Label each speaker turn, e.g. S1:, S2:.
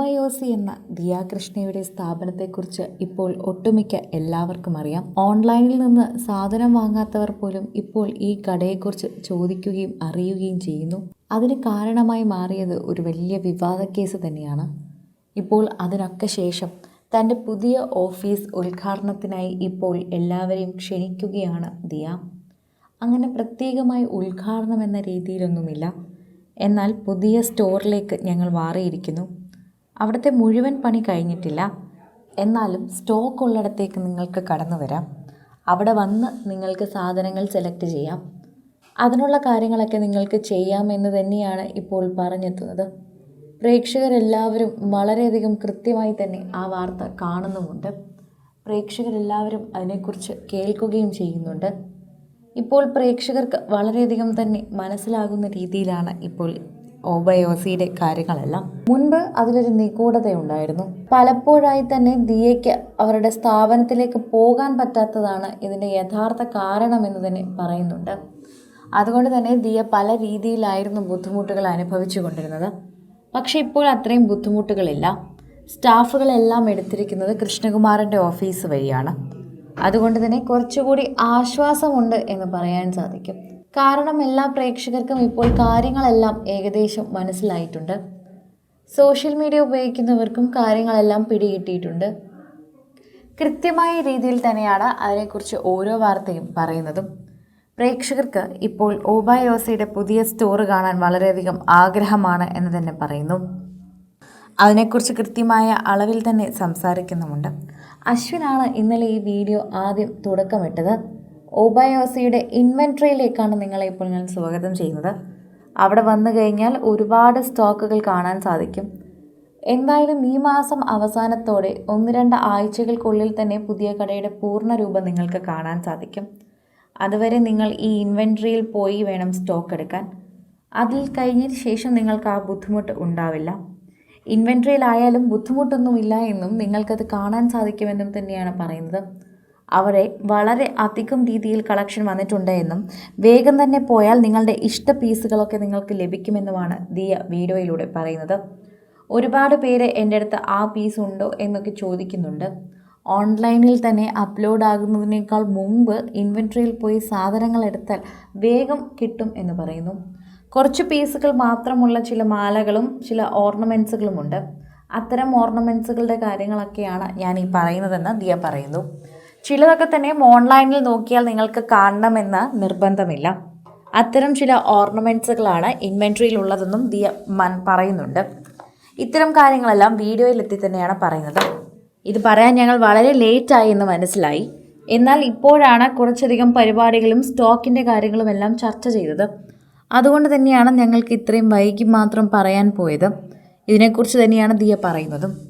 S1: ഓബയോസി എന്ന ദിയാകൃഷ്ണയുടെ സ്ഥാപനത്തെക്കുറിച്ച് ഇപ്പോൾ ഒട്ടുമിക്ക എല്ലാവർക്കും അറിയാം. ഓൺലൈനിൽ നിന്ന് സാധനം വാങ്ങാത്തവർ പോലും ഇപ്പോൾ ഈ കടയെക്കുറിച്ച് ചോദിക്കുകയും അറിയുകയും ചെയ്യുന്നു. അതിന് കാരണമായി മാറിയത് ഒരു വലിയ വിവാദ കേസ് തന്നെയാണ്. ഇപ്പോൾ അതിനൊക്കെ ശേഷം തന്റെ പുതിയ ഓഫീസ് ഉദ്ഘാടനത്തിനായി ഇപ്പോൾ എല്ലാവരെയും ക്ഷണിക്കുകയാണ് ദിയ. അങ്ങനെ പ്രത്യേകമായി ഉദ്ഘാടനം എന്ന രീതിയിലൊന്നുമില്ല. എന്നാൽ പുതിയ സ്റ്റോറിലേക്ക് ഞങ്ങൾ മാറിയിരിക്കുന്നു. അവിടുത്തെ മുഴുവൻ പണി കഴിഞ്ഞിട്ടില്ല. എന്നാലും സ്റ്റോക്ക് ഉള്ളിടത്തേക്ക് നിങ്ങൾക്ക് കടന്നു വരാം. അവിടെ വന്ന് നിങ്ങൾക്ക് സാധനങ്ങൾ സെലക്ട് ചെയ്യാം. അതിനുള്ള കാര്യങ്ങളൊക്കെ നിങ്ങൾക്ക് ചെയ്യാമെന്ന് തന്നെയാണ് ഇപ്പോൾ പറഞ്ഞെത്തുന്നത്. പ്രേക്ഷകരെല്ലാവരും വളരെയധികം കൃത്യമായി തന്നെ ആ വാർത്ത കാണുന്നുമുണ്ട്. പ്രേക്ഷകരെല്ലാവരും അതിനെക്കുറിച്ച് കേൾക്കുകയും ചെയ്യുന്നുണ്ട്. ഇപ്പോൾ പ്രേക്ഷകർക്ക് വളരെയധികം തന്നെ മനസ്സിലാകുന്ന രീതിയിലാണ് ഇപ്പോൾ ഓബയോസിയുടെ കാര്യങ്ങളെല്ലാം. മുൻപ് അതിലൊരു നിഗൂഢതയുണ്ടായിരുന്നു. പലപ്പോഴായി തന്നെ ദിയയ്ക്ക് അവരുടെ സ്ഥാപനത്തിലേക്ക് പോകാൻ പറ്റാത്തതാണ് ഇതിന്റെ യഥാർത്ഥ കാരണമെന്ന് തന്നെ പറയുന്നുണ്ട്. അതുകൊണ്ട് തന്നെ ദിയ പല രീതിയിലായിരുന്നു ബുദ്ധിമുട്ടുകൾ അനുഭവിച്ചു കൊണ്ടിരുന്നത്. പക്ഷേ ഇപ്പോൾ അത്രയും ബുദ്ധിമുട്ടുകളില്ല. സ്റ്റാഫുകളെല്ലാം എടുത്തിരിക്കുന്നത് കൃഷ്ണകുമാറിന്റെ ഓഫീസ് വഴിയാണ്. അതുകൊണ്ട് തന്നെ കുറച്ചുകൂടി ആശ്വാസമുണ്ട് എന്ന് പറയാൻ സാധിക്കും. കാരണം എല്ലാ പ്രേക്ഷകർക്കും ഇപ്പോൾ കാര്യങ്ങളെല്ലാം ഏകദേശം മനസ്സിലായിട്ടുണ്ട്. സോഷ്യൽ മീഡിയ ഉപയോഗിക്കുന്നവർക്കും കാര്യങ്ങളെല്ലാം പിടികിട്ടിയിട്ടുണ്ട്. കൃത്യമായ രീതിയിൽ തന്നെയാണ് അതിനെക്കുറിച്ച് ഓരോ വാർത്തയും പറയുന്നതും. പ്രേക്ഷകർക്ക് ഇപ്പോൾ ഓബായോസയുടെ പുതിയ സ്റ്റോർ കാണാൻ വളരെയധികം ആഗ്രഹമാണ് എന്ന് തന്നെ പറയുന്നു. അതിനെക്കുറിച്ച് കൃത്യമായ അളവിൽ തന്നെ സംസാരിക്കുന്നുമുണ്ട്. അശ്വിനാണ് ഇന്നലെ ഈ വീഡിയോ ആദ്യം തുടക്കമിട്ടത്. ഓബായോസിയുടെ ഇൻവെൻട്രിയിലേക്കാണ് നിങ്ങളെ ഇപ്പോൾ ഞാൻ സ്വാഗതം ചെയ്യുന്നത്. അവിടെ വന്നു കഴിഞ്ഞാൽ ഒരുപാട് സ്റ്റോക്കുകൾ കാണാൻ സാധിക്കും. എന്തായാലും ഈ മാസം അവസാനത്തോടെ ഒന്ന് രണ്ട് ആഴ്ചകൾക്കുള്ളിൽ തന്നെ പുതിയ കടയുടെ പൂർണ രൂപം നിങ്ങൾക്ക് കാണാൻ സാധിക്കും. അതുവരെ നിങ്ങൾ ഈ ഇൻവെൻട്രിയിൽ പോയി വേണം സ്റ്റോക്ക് എടുക്കാൻ. അതിൽ കഴിഞ്ഞതിന് ശേഷം നിങ്ങൾക്ക് ആ ബുദ്ധിമുട്ട് ഉണ്ടാവില്ല. ഇൻവെൻട്രിയിലായാലും ബുദ്ധിമുട്ടൊന്നുമില്ല എന്നും നിങ്ങൾക്കത് കാണാൻ സാധിക്കുമെന്നും തന്നെയാണ് പറയുന്നത്. അവിടെ വളരെ അധികം രീതിയിൽ കളക്ഷൻ വന്നിട്ടുണ്ട് എന്നും വേഗം തന്നെ പോയാൽ നിങ്ങളുടെ ഇഷ്ട പീസുകളൊക്കെ നിങ്ങൾക്ക് ലഭിക്കുമെന്നുമാണ് ദിയ വീഡിയോയിലൂടെ പറയുന്നത്. ഒരുപാട് പേര് എന്റെ അടുത്ത് ആ പീസ് ഉണ്ടോ എന്നൊക്കെ ചോദിക്കുന്നുണ്ട്. ഓൺലൈനിൽ തന്നെ അപ്ലോഡ് ആകുന്നതിനേക്കാൾ മുമ്പ് ഇൻവെൻട്രിയിൽ പോയി സാധനങ്ങൾ എടുത്താൽ വേഗം കിട്ടും എന്ന് പറയുന്നു. കുറച്ച് പീസുകൾ മാത്രമുള്ള ചില മാലകളും ചില ഓർണമെന്റ്സുകളുമുണ്ട് അത്തരം ഓർണമെന്റ്സുകളുടെ കാര്യങ്ങളൊക്കെയാണ് ഞാൻ ഈ പറയുന്നതെന്ന് ദിയ പറയുന്നു. ചിലതൊക്കെ തന്നെ ഓൺലൈനിൽ നോക്കിയാൽ നിങ്ങൾക്ക് കാണണമെന്ന് നിർബന്ധമില്ല. അത്തരം ചില ഓർണമെന്റ്സുകളാണ് ഇൻവെൻട്രിയിൽ ഉള്ളതെന്നും ദിയ മൻ പറയുന്നുണ്ട്. ഇത്തരം കാര്യങ്ങളെല്ലാം വീഡിയോയിലെത്തി തന്നെയാണ് പറയുന്നത്. ഇത് പറയാൻ ഞങ്ങൾ വളരെ ലേറ്റായി എന്ന് മനസ്സിലായി. എന്നാൽ ഇപ്പോഴാണ് കുറച്ചധികം പരിപാടികളും സ്റ്റോക്കിന്റെ കാര്യങ്ങളും എല്ലാം ചർച്ച ചെയ്തത്. അതുകൊണ്ട് തന്നെയാണ് ഞങ്ങൾക്ക് ഇത്രയും വൈകി മാത്രം പറയാൻ പോയത്. ഇതിനെക്കുറിച്ച് തന്നെയാണ് ദിയ പറയുന്നതും.